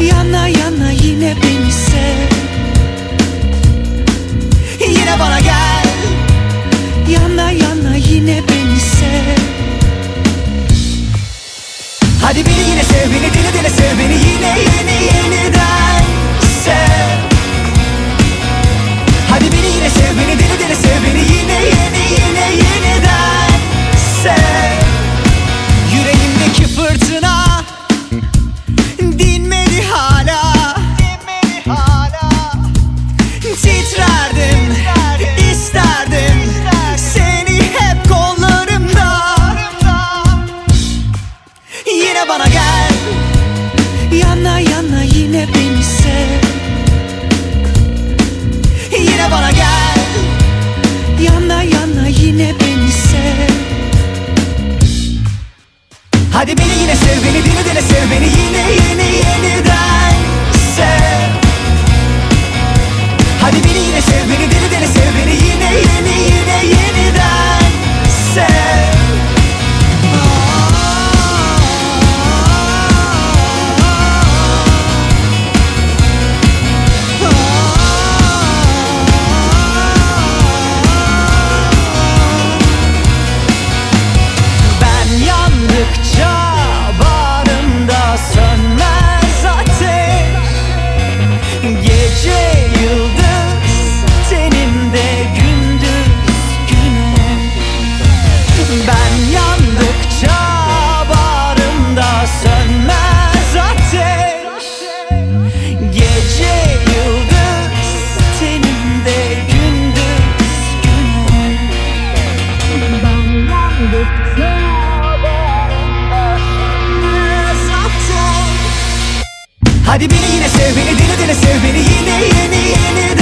Yana yana yine beni sev. Yine bana gel. Yana yana yine beni sev. Hadi beni yine sev beni deli deli sev beni yine yine yine definição. Hadi beni yine sev beni deli deli sev beni yine yeni yeni